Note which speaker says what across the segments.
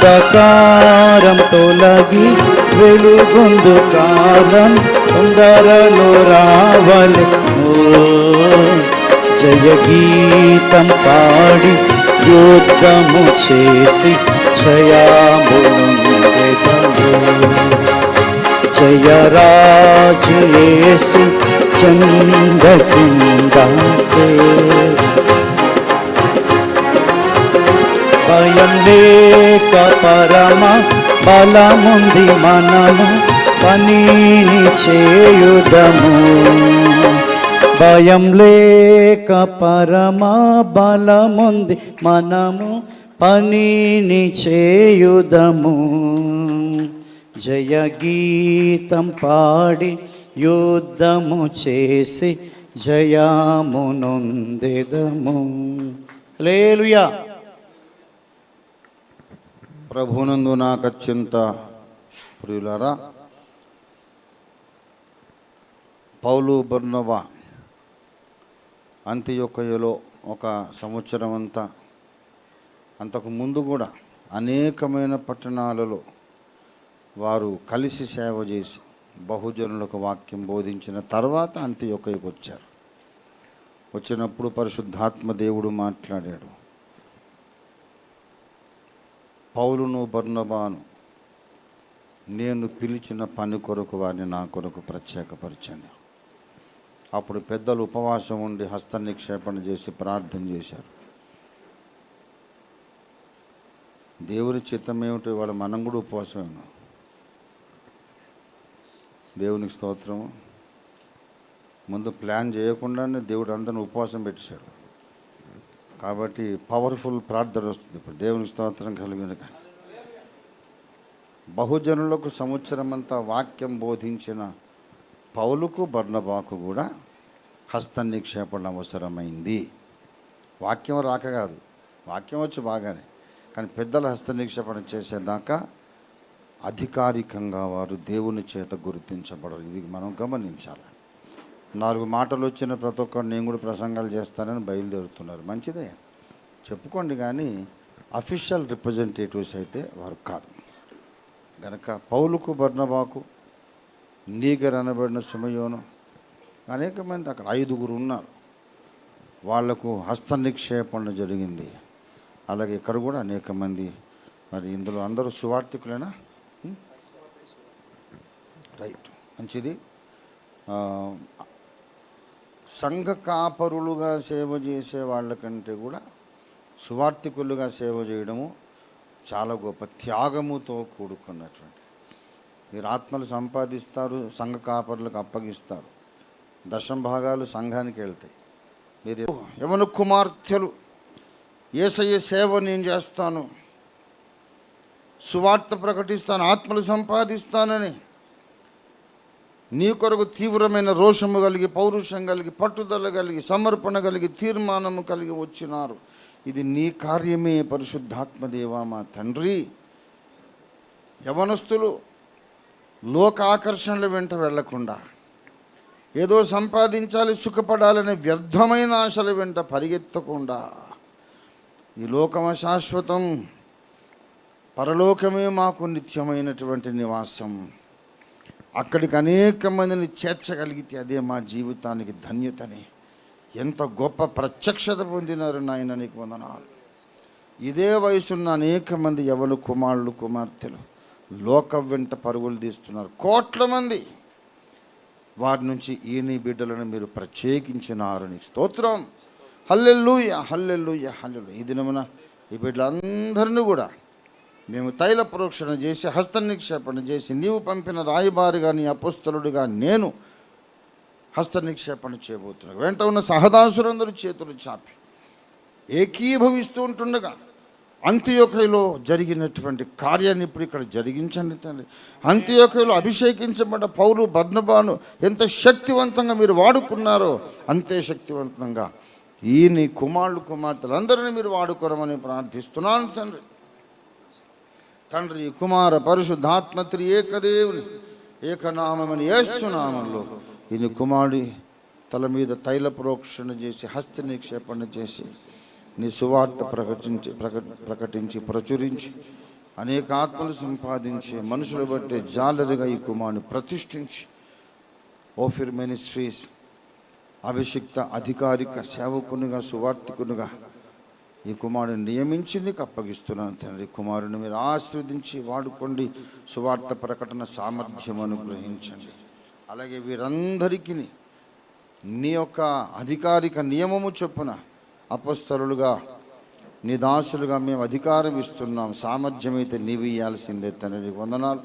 Speaker 1: అంధకారం తొలగి వెలుగొందు కాలం తొందరలో రావలె. జయ గీతం పాడి యుద్ధము చేసి జయామును జయ రాజు యేసు చందకుందాసే భయం లేక పరమ బలముంది మనము పనిని చేయుదము. భయం లేక పరమ బలముంది మనము పనిని చేయుదము. జయ గీతం పాడి యుద్ధము చేసి జయామునొందెదము. లేలుయా
Speaker 2: ప్రభునందు నాకు అత్యంత ప్రియులారా పౌలు బర్నవా అంత్యొక్కయలో ఒక సంవత్సరం అంతా అంతకు ముందు కూడా అనేకమైన పట్టణాలలో వారు కలిసి సేవ చేసి బహుజనులకు వాక్యం బోధించిన తర్వాత అంత్యొక్కకి వచ్చారు. వచ్చినప్పుడు పరిశుద్ధాత్మ దేవుడు మాట్లాడాడు. పౌలును బర్ణబాను నేను పిలిచిన పని కొరకు వారిని నా కొరకు ప్రత్యేకపరచండి. అప్పుడు పెద్దలు ఉపవాసం ఉండి హస్త నిక్షేపణ చేసి ప్రార్థన చేశారు. దేవుని చిత్తం ఏమిటి? వాళ్ళ మనం కూడా ఉపవాసమే ఉన్నాం దేవునికి స్తోత్రము. ముందు ప్లాన్ చేయకుండానే దేవుడు అందరిని ఉపవాసం పెట్టేశాడు. కాబట్టి పవర్ఫుల్ ప్రార్థన వస్తుంది ఇప్పుడు. దేవునికి స్తోత్రం కలిగిన బహుజనులకు సంవత్సరం అంతా వాక్యం బోధించిన పౌలుకు బర్ణబాకు కూడా హస్త నిక్షేపణ అవసరమైంది. వాక్యం రాక కాదు. వాక్యం వచ్చి బాగానే. కానీ పెద్దల హస్త నిక్షేపణ చేసేదాకా అధికారికంగా వారు దేవుని చేత గుర్తించబడరు. ఇది మనం గమనించాలి. నాలుగు మాటలు వచ్చిన ప్రతి ఒక్కరు నేను కూడా ప్రసంగాలు చేస్తానని బయలుదేరుతున్నారు. మంచిదే. చెప్పుకోండి కానీ అఫీషియల్ రిప్రజెంటేటివ్స్ అయితే వారు కాదు. గనక పౌలుకు బర్ణబాకు నీగర్ అనబడిన సుమయోను అనేక మంది అక్కడ ఐదుగురు ఉన్నారు. వాళ్ళకు హస్త నిక్షేపణ జరిగింది. అలాగే ఇక్కడ కూడా అనేక మంది. మరి ఇందులో అందరూ సువార్థికులేనా? రైట్. మంచిది. సంఘ కాపరులుగా సేవ చేసే వాళ్ళకంటే కూడా సువార్థికులుగా సేవ చేయడము చాలా గొప్ప త్యాగముతో కూడుకున్నటువంటి మీరు ఆత్మలు సంపాదిస్తారు సంఘ కాపరులకు అప్పగిస్తారు. దశం భాగాలు సంఘానికి వెళ్తాయి. మీరు యవన కుమార్తెలు ఏసయ్య సేవ నేను చేస్తాను సువార్త ప్రకటిస్తాను ఆత్మలు సంపాదిస్తానని నీ కొరకు తీవ్రమైన రోషము కలిగి పౌరుషం కలిగి పట్టుదల కలిగి సమర్పణ కలిగి తీర్మానము కలిగి వచ్చినారు. ఇది నీ కార్యమే పరిశుద్ధాత్మదేవా మా తండ్రి. యవనస్తులు లోక ఆకర్షణల వెంట వెళ్ళకుండా ఏదో సంపాదించాలి సుఖపడాలనే వ్యర్థమైన ఆశల వెంట పరిగెత్తకుండా ఈ లోకమ శాశ్వతం పరలోకమే మాకు నిత్యమైనటువంటి నివాసం. అక్కడికి అనేక మందిని చేర్చగలిగితే అదే మా జీవితానికి ధన్యతని. ఎంత గొప్ప ప్రత్యక్షత పొందినారు నాయన నీకు వందనాలు. ఇదే వయసున్న అనేక మంది ఎవరు కుమారులు కుమార్తెలు లోక వెంట పరుగులు తీస్తున్నారు. కోట్ల మంది. వారి నుంచి ఈని బిడ్డలను మీరు ప్రత్యేకించినారు నీకు స్తోత్రం. హల్లెల్లుయ హల్లెల్లుయ హల్లెలు ఈ దినమున ఈ బిడ్డలందరినీ కూడా మేము తైల ప్రోక్షణ చేసి హస్త నిక్షేపణ చేసి నీవు పంపిన రాయబారిగా నీ అపస్తులుడిగా నేను హస్త నిక్షేపణ చేయబోతున్నాను వెంట ఉన్న సహదాసురందరూ చేతులు చాపి ఏకీభవిస్తూ ఉంటుండగా అంత్యోకయలో జరిగినటువంటి కార్యాన్ని ఇప్పుడు ఇక్కడ జరిగించండి తండ్రి. అంత్యోకయలో అభిషేకించబడ్డ పౌరు బర్ణబాను ఎంత శక్తివంతంగా మీరు వాడుకున్నారో అంతే శక్తివంతంగా ఈ నీ కుమారుడు కుమార్తెలందరినీ మీరు వాడుకోరమని ప్రార్థిస్తున్నాను తండ్రి. తండ్రి కుమార పరిశుద్ధాత్మత్రి ఏకదేవుని ఏకనామని యేసునామంలో ఈయన కుమారుడి తల మీద తైల ప్రోక్షణ చేసి హస్త నిక్షేపణ చేసి నీ సువార్త ప్రకటించి ప్రక ప్రకటించి ప్రచురించి అనేక ఆత్మలు సంపాదించి మనుషులు బట్టే జాలరిగా ఈ కుమారుని ప్రతిష్ఠించి ఓఫిర్ మినిస్ట్రీస్ అభిషిక్త అధికారిక సేవకునిగా సువార్థికునిగా ఈ కుమారుని నియమించి నీకు అప్పగిస్తున్నాను తండ్రి. కుమారుని మీరు ఆశీర్వదించి వాడుకోండి. సువార్త ప్రకటన సామర్థ్యం అనుగ్రహించండి. అలాగే వీరందరికీ నీ యొక్క అధికారిక నియమము చొప్పున అపస్తరులుగా నీ దాసులుగా మేము అధికారం ఇస్తున్నాం. సామర్థ్యం అయితే నీవు ఇవ్వాల్సిందే తండ్రి. వందనాలు.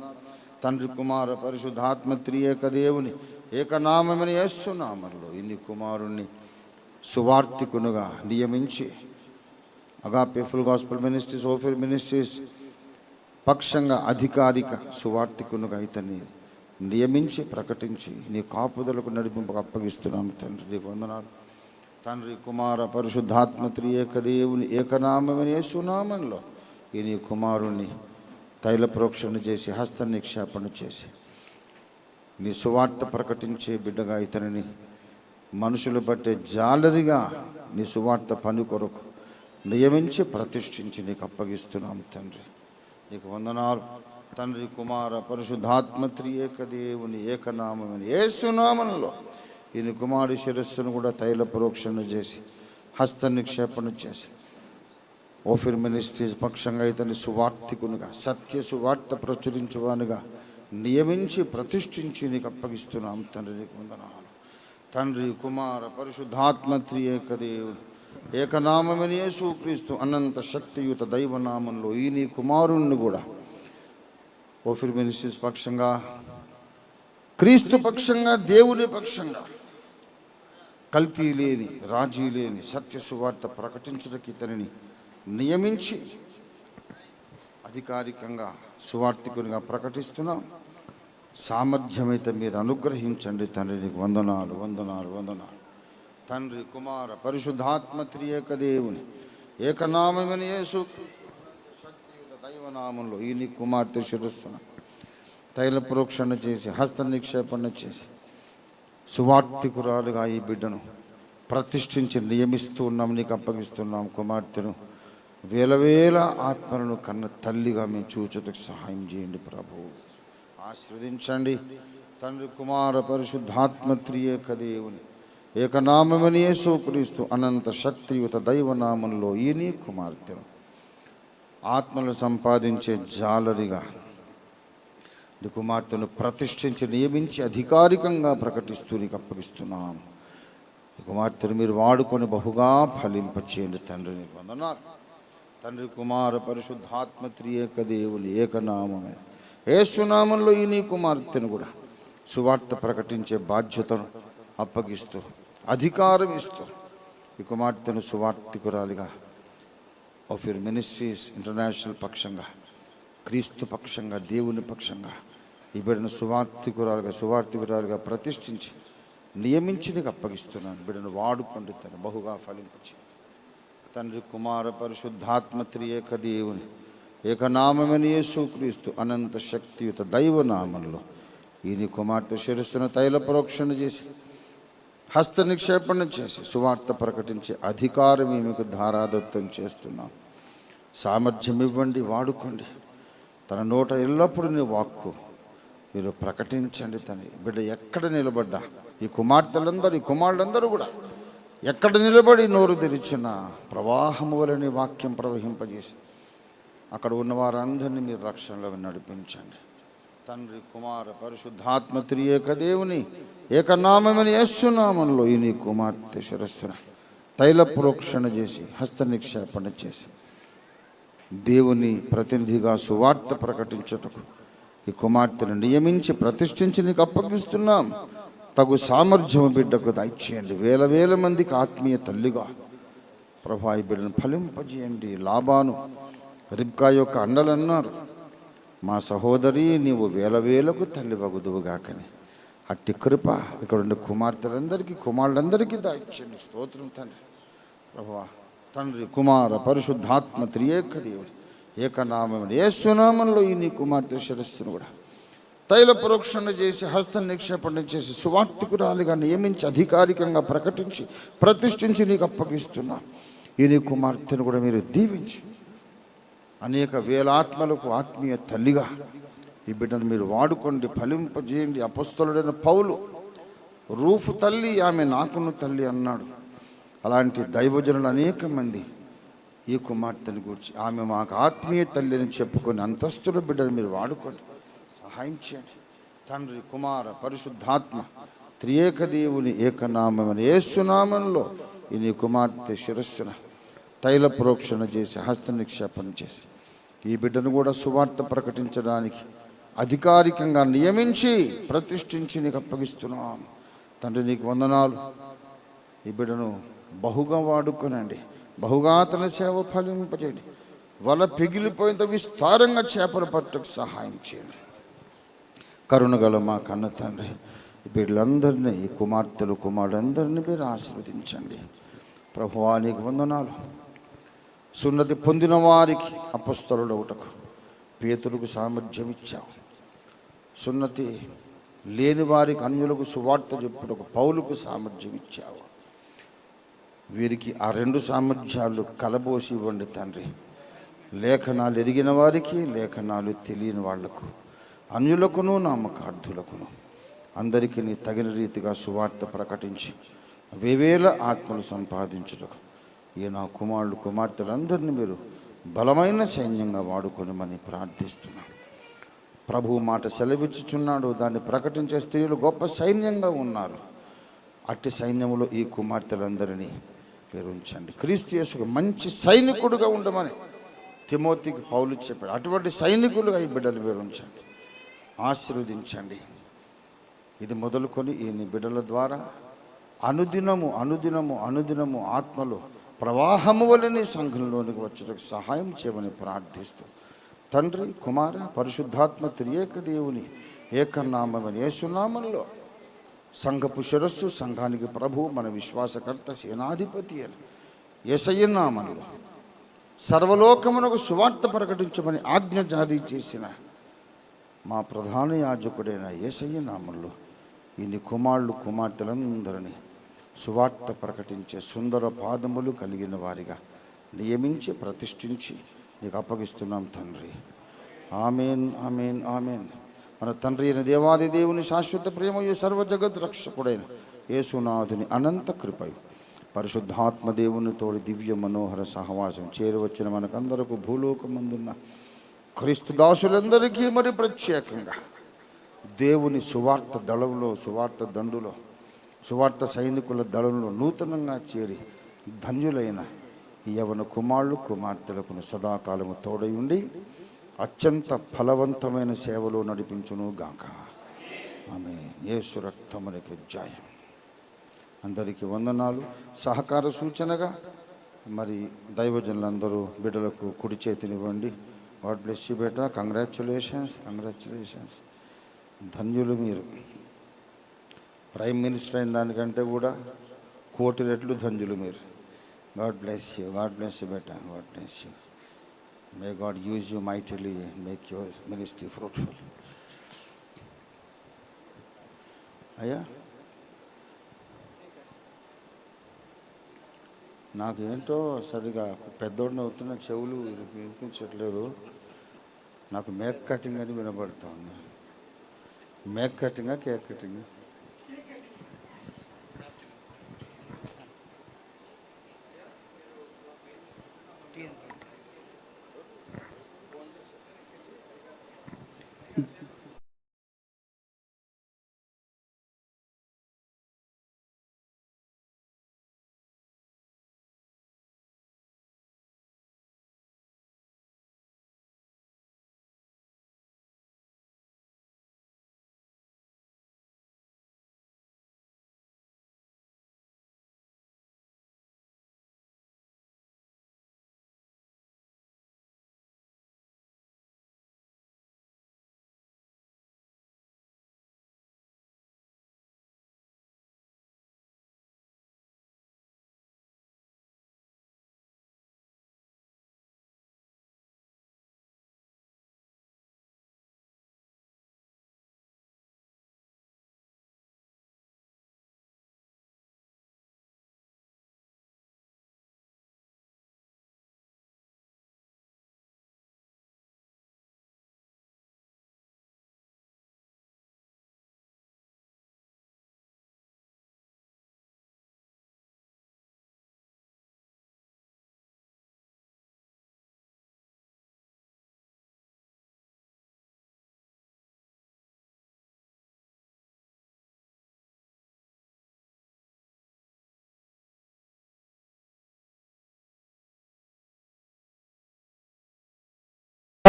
Speaker 2: తండ్రి కుమార పరిశుద్ధాత్మ త్రియేక దేవుని ఏకనామని వేస్తున్నామల్లో ఇన్ని కుమారుణ్ణి సువార్థికునుగా నియమించి అగాపే ఫుల్ గాస్పల్ మినిస్ట్రీస్ ఓఫిల్ మినిస్ట్రీస్ పక్షంగా అధికారిక సువార్థికునుగా ఇతన్ని నియమించి ప్రకటించి నీ కాపుదలకు నడిపింపు అప్పగిస్తున్నాము తండ్రి. నీ వందనాలు. తండ్రి కుమార పరిశుద్ధాత్మ త్రియేక దేవుని ఏకనామని యేసునామంలో ఈ నీ కుమారుణ్ణి తైల ప్రోక్షణ చేసి హస్త నిక్షేపణ చేసి నీ సువార్త ప్రకటించే బిడ్డగా ఇతనిని మనుషులు పట్టే జాలరిగా నీ సువార్త పని కొరకు నియమించి ప్రతిష్ఠించి నీకు అప్పగిస్తున్నాం తండ్రి. నీకు వందనాలు. తండ్రి కుమార పరిశుద్ధాత్మ ఏక దేవుని ఏకనామని ఏసునామంలో ఈయన కుమారి శిరస్సును కూడా తైల ప్రోక్షణ చేసి హస్త నిక్షేపణ చేసి ఓఫిర్ మినిస్ట్రీస్ పక్షంగా ఇతని సువార్తికునిగా సత్య సువార్త ప్రచురించువానిగా నియమించి ప్రతిష్ఠించి నీకు అప్పగిస్తున్నాం తండ్రి. నీకు వందనాలు. తండ్రి కుమార పరిశుద్ధాత్మ త్రియేక దేవుడు ఏకనామని యేసుక్రీస్తు అనంత శక్తియుత దైవనామంలో ఈ నీ కుమారుణ్ణి కూడా. ఓఫిర్ మినిస్ట్రీస్ పక్షంగా క్రీస్తు పక్షంగా దేవుని పక్షంగా కల్తీ లేని రాజీ లేని సత్య సువార్త ప్రకటించడానికి ఇతనిని నియమించి అధికారికంగా సువార్థికునిగా ప్రకటిస్తున్నాం. సామర్థ్యమైతే మీరు అనుగ్రహించండి తండ్రి నీకు వందనాలు వందనాలు వందనాలు. తండ్రి కుమార పరిశుద్ధాత్మ త్రియేక దేవుని ఏకనామని యేసు దైవనామంలో ఈ నీ కుమార్తె శిరస్సున తైల ప్రోక్షణ చేసి హస్త నిక్షేపణ చేసి సువార్థికురాలుగా ఈ బిడ్డను ప్రతిష్ఠించి నియమిస్తూ ఉన్నాం నీకు అప్పగిస్తున్నాం కుమార్తెను. వేల వేల ఆత్మలను కన్న తల్లిగా మేము చూచుటకు సహాయం చేయండి ప్రభు. ఆశీర్వదించండి. తండ్రి కుమార పరిశుద్ధాత్మ త్రియేక దేవుని ఏకనామని యేసుక్రీస్తు అనంత శక్తియుత దైవనామంలో ఈ కుమార్తెను ఆత్మలు సంపాదించే జాలరిగా కుమార్తెను ప్రతిష్ఠించి నియమించి అధికారికంగా ప్రకటిస్తూ నీకు అప్పగిస్తున్నాను కుమార్తెను మీరు వాడుకొని బహుగా ఫలింపచేయండి తండ్రి నీకు వందనాలు. తండ్రి కుమార పరిశుద్ధాత్మ త్రియేక దేవుని ఏకనామమే. ఏసునామంలో ఈ నీ కుమార్తెను కూడా సువార్త ప్రకటించే బాధ్యతను అప్పగిస్తూ అధికారం ఇస్తూ ఈ కుమార్తెను సువార్థికురాలిగా ఆఫ్ యూర్ మినిస్ట్రీస్ ఇంటర్నేషనల్ పక్షంగా క్రీస్తు పక్షంగా దేవుని పక్షంగా ఈ బిడ్డను సువార్థికురాలుగా సువార్థికురాలుగా ప్రతిష్ఠించి నియమించి నీకు అప్పగిస్తున్నాను. బిడ్డను వాడుకోండి తను బహుగా ఫలించి తండ్రి కుమార పరిశుద్ధాత్మ త్రియేక దేవుని ఏకనామని యేసుక్రీస్తు అనంత శక్తియుత దైవనామంలో ఈయన కుమార్తె శిరస్సును తైల ప్రోక్షణ చేసి హస్త నిక్షేపణ చేసి సువార్త ప్రకటించే అధికారం మీకు ధారాదత్తం చేస్తున్నాం. సామర్థ్యం ఇవ్వండి వాడుకోండి. తన నోట ఎల్లప్పుడూ నీ వాక్కు. మీరు ప్రకటించండి తన బిడ్డ ఎక్కడ నిలబడ్డా? ఈ కుమార్తెలందరూ ఈ కుమారులందరూ కూడా ఎక్కడ నిలబడి నోరు తెరిచిన ప్రవాహము వలని వాక్యం ప్రవహింపజేసి అక్కడ ఉన్న వారందరినీ మీరు రక్షణలో నడిపించండి. తండ్రి కుమార పరిశుద్ధాత్మ త్రియేక దేవుని ఏకనామని యేసునామంలో ఈ నీ కుమార్తె శిరస్సున తైల ప్రోక్షణ చేసి హస్త నిక్షేపణ చేసి దేవుని ప్రతినిధిగా సువార్త ప్రకటించుటకు ఈ కుమార్తెను నియమించి ప్రతిష్ఠించి నీకు అప్పగిస్తున్నాం. తగు సామర్థ్యం బిడ్డకు దయచేయండి. వేల వేల మందికి ఆత్మీయ తల్లిగా ప్రభా ఈ బిడ్డను ఫలింపజేయండి. లాభాను రిబ్కా యొక్క అండలన్నారు మా సహోదరి నీవు వేల వేలకు తల్లి వగుదువుగాకని అట్టి కృప ఇక్కడ ఉండే కుమార్తెలందరికీ కుమారులందరికీ దాయిచ్చండి స్తోత్రం తండ్రి. ప్రభువా తండ్రి కుమార పరిశుద్ధాత్మ త్రియేక దేవుడు. ఏకనామం ఏసునామంలో ఈ నీ కుమార్తె శిరస్సును కూడా తైల ప్రోక్షణ చేసి హస్త నిక్షేపణ చేసి సువార్తికురాలిగా నియమించి అధికారికంగా ప్రకటించి ప్రతిష్ఠించి నీకు అప్పగిస్తున్నా ఈ నీ కుమార్తెను కూడా మీరు దీవించి అనేక వేలాత్మలకు ఆత్మీయ తల్లిగా ఈ బిడ్డను మీరు వాడుకోండి ఫలింపజేయండి. అపస్తులుడైన పౌలు రూఫు తల్లి ఆమె నాకును తల్లి అన్నాడు. అలాంటి దైవజనులు అనేక మంది ఈ కుమార్తెని గురించి ఆమె మాకు ఆత్మీయ తల్లి అని చెప్పుకొని అంతస్తుల బిడ్డను మీరు వాడుకోండి సహాయం చేయండి. తండ్రి కుమార పరిశుద్ధాత్మ త్రియేక దేవుని ఏకనామని ఏసునామంలో ఈ నీ కుమార్తె శిరస్సున తైల ప్రోక్షణ చేసి హస్త నిక్షేపణ చేసి ఈ బిడ్డను కూడా సువార్త ప్రకటించడానికి అధికారికంగా నియమించి ప్రతిష్ఠించి నీకు అప్పగిస్తున్నాను తండ్రి నీకు వందనాలు. ఈ బిడ్డను బహుగా వాడుకోనండి. బహుగా తన సేవ ఫలింపజేయండి. వల పిగిలిపోయేంత విస్తారంగా చేపలు పట్టకు సహాయం చేయండి. కరుణగల మా కన్న తండ్రి వీళ్ళందరినీ బిడ్డలందరినీ కుమార్తెలు కుమారులందరినీ మీరు ఆశీర్వదించండి. ప్రభువా నీకు వందనాలు. సున్నతి పొందిన వారికి అపస్తరుడు ఒకటకు పేతులకు సామర్థ్యం ఇచ్చావు సున్నతి లేని వారికి అన్యులకు సువార్త చెప్పుటకు పౌలుకు సామర్థ్యం ఇచ్చావు వీరికి ఆ రెండు సామర్థ్యాలు కలబోసి ఇవ్వండి తండ్రి. లేఖనాలు ఎరిగిన వారికి లేఖనాలు తెలియని వాళ్ళకు అన్యులకును నామకార్థులకును. అందరికీ నీ తగిన రీతిగా సువార్త ప్రకటించి వేవేల ఆత్మలు సంపాదించుటకు ఈ నా కుమారుడు కుమార్తెలందరినీ మీరు బలమైన సైన్యంగా వాడుకొనమని ప్రార్థిస్తున్నాం. ప్రభు మాట సెలవిచ్చుచున్నాడు దాన్ని ప్రకటించే స్త్రీలు గొప్ప సైన్యంగా ఉన్నారు. అట్టి సైన్యములో ఈ కుమార్తెలందరినీ మీరు ఉంచండి. క్రీస్తు యేసుకు మంచి సైనికుడుగా ఉండమని తిమోతికి పౌలు చెప్పాడు. అటువంటి సైనికులుగా ఈ బిడ్డలు మీరు ఉంచండి. ఆశీర్వదించండి. ఇది మొదలుకొని ఈ బిడ్డల ద్వారా అనుదినము అనుదినము అనుదినము ఆత్మలు ప్రవాహము వలని సంఘంలోనికి వచ్చేటకు సహాయం చేయమని ప్రార్థిస్తూ తండ్రి కుమార పరిశుద్ధాత్మ త్రియేక దేవుని ఏకనామని యేసునామంలో సంఘపు శిరస్సు సంఘానికి ప్రభు మన విశ్వాసకర్త సేనాధిపతి అని ఎసయ్యనామంలో సర్వలోకమునకు సువార్త ప్రకటించమని ఆజ్ఞ జారీ చేసిన మా ప్రధాన యాజకుడైన ఏసయ్య నామంలో ఇన్ని కుమారులు కుమార్తెలందరినీ సువార్త ప్రకటించే సుందర పాదములు కలిగిన వారిగా నియమించి ప్రతిష్ఠించి నీకు అప్పగిస్తున్నాం తండ్రి. Amen amen amen. మన తండ్రి అయిన దేవాది దేవుని శాశ్వత ప్రేమయు సర్వ జగత్ రక్షకుడైన యేసునాథుని అనంత కృపయు. పరిశుద్ధాత్మ దేవుని తోడి దివ్య మనోహర సహవాసం చేరువచ్చిన మనకందరకు భూలోకమందున్న క్రీస్తు దాసులందరికీ మరి ప్రత్యేకంగా దేవుని సువార్త దళంలో సువార్త దండులో సువార్త సైనికుల దళంలో నూతనంగా చేరి ధన్యులైన యవన కుమారులు కుమార్తెలకు సదాకాలము తోడై ఉండి అత్యంత ఫలవంతమైన సేవలో నడిపించును గాక. ఆమె యేసు రక్తమునికి జాయం. అందరికీ వందనాలు. సహకార సూచనగా మరి దైవజనులందరూ బిడ్డలకు కుడి చేతినివ్వండి. What bless you better. Congratulations congratulations. ధన్యులు మీరు. ప్రైమ్ మినిస్టర్ అయిన దానికంటే కూడా కోటి రెట్లు ధన్యులు మీరు. God bless you God bless you beta God bless you. May God use you mightily make your ministry fruitful అయ్యా? నాకేంటో సరిగా పెద్దోడిని అవుతున్న చెవులు వినిపించట్లేదు. నాకు మేక్ కటింగ్ అని వినబడుతుంది. మేక్ కటింగా కేక్ కటింగ్?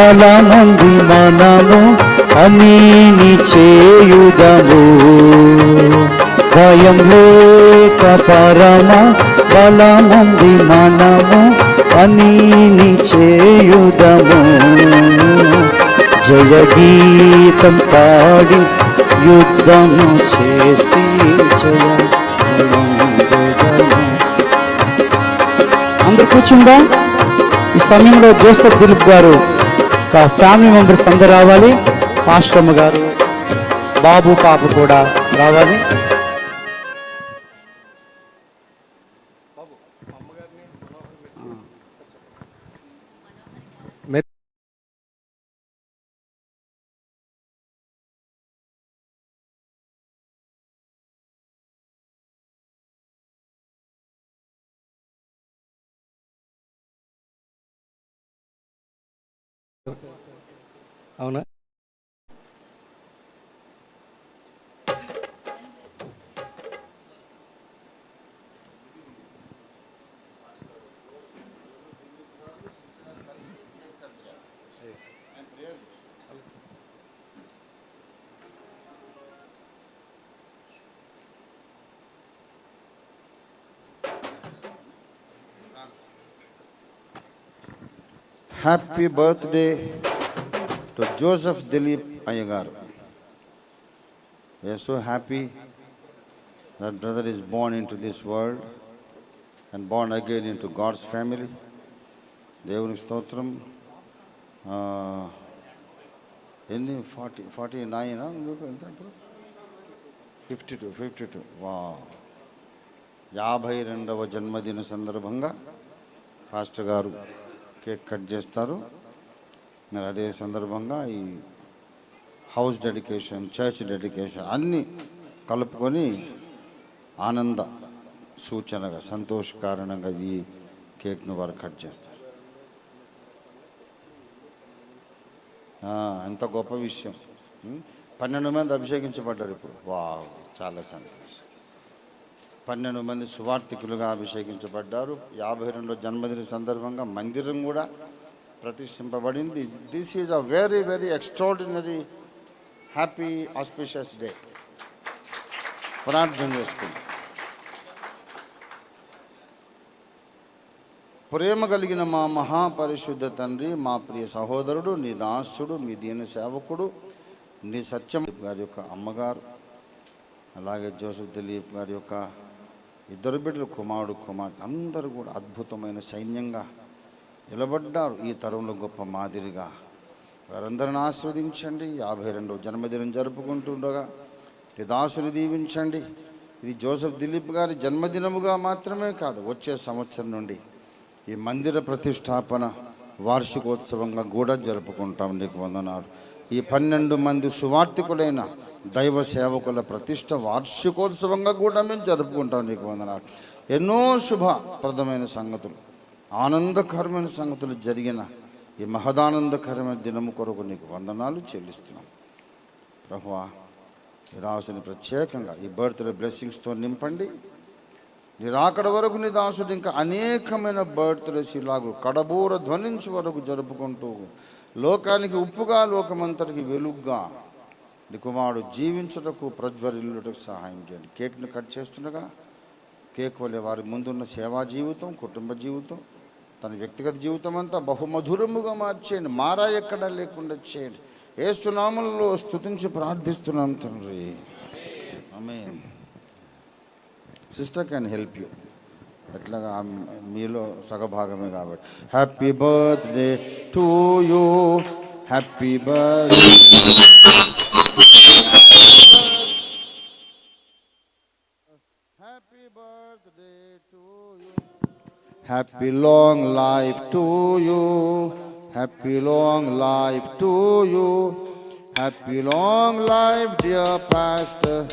Speaker 1: చాలా మంది మనము పనిని చేయుదము. భయం లేక పరమ బలముంది మనము పనిని చేయుదము. జయ గీతం పాడి యుద్ధము చేసి జయ అందరు కూర్చుందా? ఈ సమయంలో జోసఫ్ దిలీప్ గారు ఫ్యామిలీ మెంబర్స్ అందరు రావాలి. పాస్టమ్మ గారు బాబు పాప కూడా రావాలి.
Speaker 3: అవునా?
Speaker 2: happy birthday to Joseph Dileep అయ్యగారు we are so happy that brother is born in to this world and born again in to God's family దేవునికి స్తోత్రం ఆ, ఎన్ని ఫార్టీ ఫార్టీ నైన్ ఎంత ఇప్పుడు ఫిఫ్టీ టూ ఫిఫ్టీ టూ వా యాభై రెండవ జన్మదిన సందర్భంగా పాస్టర్ గారు కేక్ కట్ చేస్తారు. మరి అదే సందర్భంగా ఈ హౌస్ డెడికేషన్ చర్చ్ డెడికేషన్ అన్నీ కలుపుకొని ఆనంద సూచనగా సంతోషకారణంగా ఈ కేక్ను వారు కట్ చేస్తారు. ఎంత గొప్ప విషయం. పన్నెండు మంది అభిషేకించబడ్డారు ఇప్పుడు. వా చాలా సంతోషం. పన్నెండు మంది సువార్థికులుగా అభిషేకించబడ్డారు. యాభై రెండో జన్మదిన సందర్భంగా మందిరం కూడా ప్రతిష్ఠింపబడింది. This is a very very extraordinary happy auspicious day ప్రార్థన చేసుకుంది. ప్రేమ కలిగిన మా మహాపరిశుద్ధ తండ్రి మా ప్రియ సహోదరుడు నీ దాసుడు మీ దీన సేవకుడు నీ సత్యం గారి యొక్క అమ్మగారు అలాగే జోసఫ్ దిలీప్ గారి యొక్క ఇద్దరు బిడ్డలు కుమారుడు కుమార్తె అందరూ కూడా అద్భుతమైన సైన్యంగా నిలబడ్డారు. ఈ తరంలో గొప్ప మాదిరిగా వారందరిని ఆస్వాదించండి. యాభై రెండవ జన్మదినం జరుపుకుంటుండగా ఈ దాసుని దీవించండి. ఇది జోసఫ్ దిలీప్ గారి జన్మదినముగా మాత్రమే కాదు వచ్చే సంవత్సరం నుండి ఈ మందిర ప్రతిష్టాపన వార్షికోత్సవంగా కూడా జరుపుకుంటాం. నీకు వందనాలు. ఈ పన్నెండు మంది సువార్థికులైన దైవ సేవకుల ప్రతిష్ట వార్షికోత్సవంగా కూడా మేము జరుపుకుంటాం నీకు వందనాలు. ఎన్నో శుభప్రదమైన సంగతులు ఆనందకరమైన సంగతులు జరిగిన ఈ మహదానందకరమైన దినము కొరకు నీకు వందనాలు చెల్లిస్తున్నాం. ప్రభువా ఈ ప్రత్యేకంగా ఈ బర్త్డే బ్లెస్సింగ్స్తో నింపండి. నిరాకడ వరకు నిదాసుడు ఇంకా అనేకమైన బర్త్డేస్ ఇలాగూ కడబూర ధ్వనించి వరకు జరుపుకుంటూ లోకానికి ఉప్పుగా లోకమంతటికి వెలుగ్గా నీ కుమారుడు జీవించుటకు ప్రజ్వరిల్లుటకు సహాయం చేయండి. కేక్ను కట్ చేస్తుండగా కేక్ వలె వారి ముందున్న సేవా జీవితం కుటుంబ జీవితం తన వ్యక్తిగత జీవితం అంతా బహుమధురముగా మార్చేయండి. మారా ఎక్కడా లేకుండా చేయండి. ఏ సునామంలో స్థుతించి ప్రార్థిస్తున్నాం తండ్రి. ఆమె సిస్టర్ క్యాన్ హెల్ప్ యూ. ఎట్లాగా మీలో సగభాగమే కాబట్టి. Happy birthday to you. Happy birth. happy long life to you happy long life to you happy long life dear pastor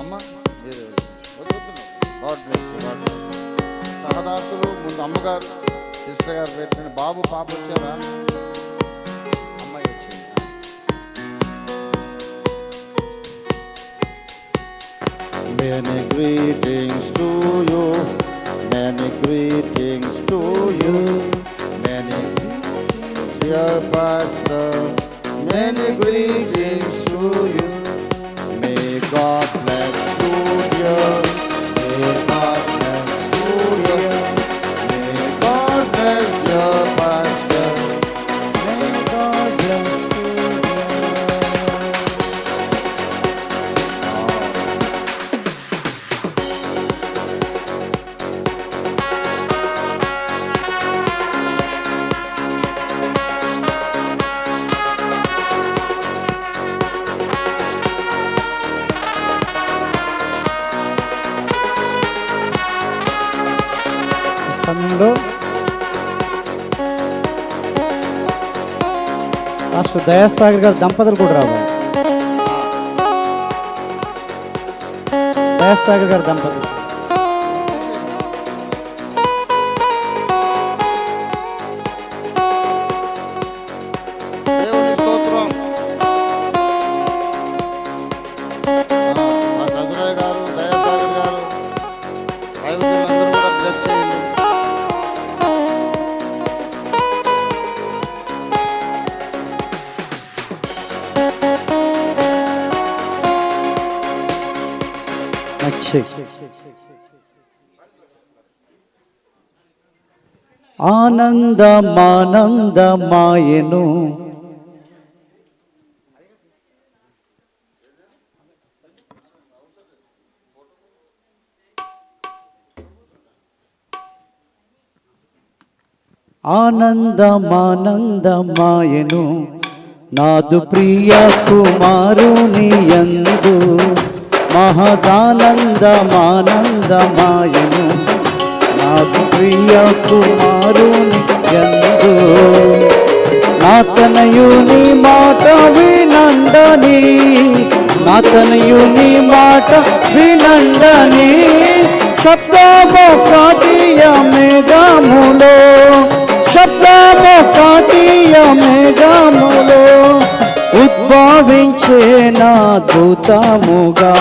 Speaker 2: అమ్మ మీరు గాడ్ బ్లెస్ గాడ్ సహదాసులు ముందు అమ్మగారు సిస్టర్ గారు పెట్టిన బాబు పాప వచ్చారా Many greetings to you.
Speaker 1: సమయంలో రాష్ట్ర దయాసాగర్ గారు దంపతులు కూడా రావాలి. దయాసాగర్ గారు దంపతులు. ఆనందమానందమాయను. ఆనందమానందమాయను. నాదు ప్రియ కుమారుని ఎందు మహదానందమానందమాయను. నాకు ప్రియ కుమారుని యందు నాతనయుని మాట వినండని నాతనయుని మాట వినండని శబ్దము కాటియ మేఘములో శబ్దము కాటియ మేఘములో ఉద్భవించే నా దూతముగా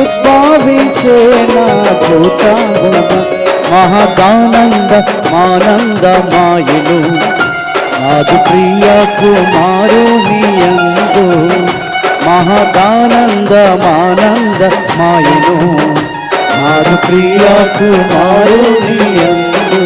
Speaker 1: ఉద్భవించే నా దూతముగా మహదానంద మానందమాయను నాదు ప్రియ కుమారునియందు మహదానంద మానంద మాయను నాదు ప్రియ కుమారునియందు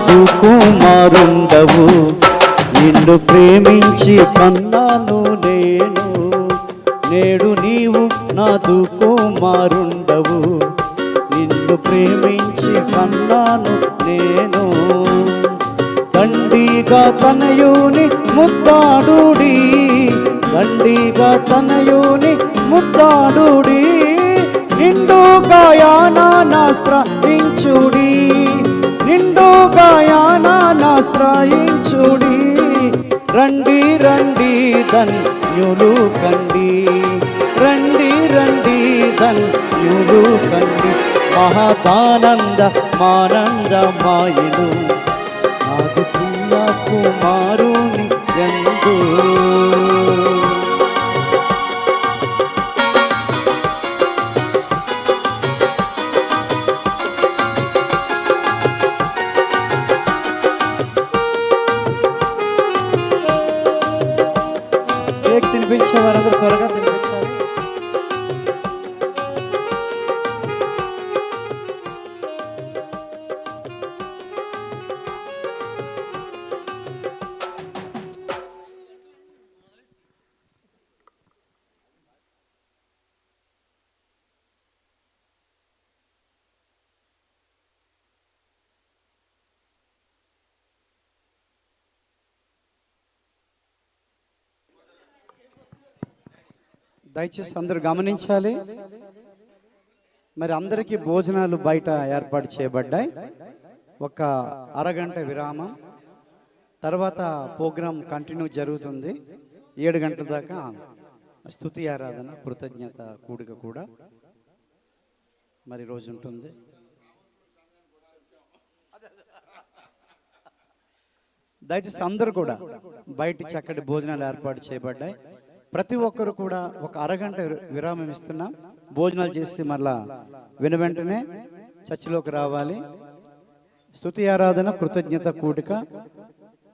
Speaker 1: కుమారుండవు నిన్ను ప్రేమించి కన్నాను నేను. నేడు నీవు నాదు కుమారుండవు నిన్ను ప్రేమించి కన్నాను నేను. తండ్రిగా తనయుని ముద్దాడుడి. తండ్రిగా తనయుని ముద్దాడుడి. నిండుగా యానాశ్రయించుడి నిండుగా ప్రయాణాశ్రయించుడి రండి రండి ధన్యులు కండి. రండి రండి ధన్యులు కండి. మహదానంద మానంద దయచేసి అందరూ గమనించాలి. మరి అందరికీ భోజనాలు బయట ఏర్పాటు చేయబడ్డాయి. ఒక అరగంట విరామం. తర్వాత ప్రోగ్రాం కంటిన్యూ జరుగుతుంది. ఏడు గంటల దాకా స్తుతి ఆరాధన కృతజ్ఞత కూడిక కూడా మరి రోజు ఉంటుంది. దయచేసి అందరూ కూడా బయట చక్కటి భోజనాలు ఏర్పాటు చేయబడ్డాయి. ప్రతి ఒక్కరు కూడా ఒక అరగంట విరామం ఇస్తున్నాం. భోజనాలు చేసి మళ్ళా వెను వెంటనే చర్చిలోకి రావాలి. స్తుతి ఆరాధన కృతజ్ఞత కూడిక.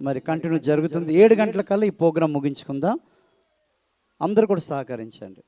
Speaker 1: మరి కంటిన్యూ జరుగుతుంది. ఏడు గంటల కల్లా ఈ ప్రోగ్రాం ముగించుకుందాం. అందరు కూడా సహకరించండి.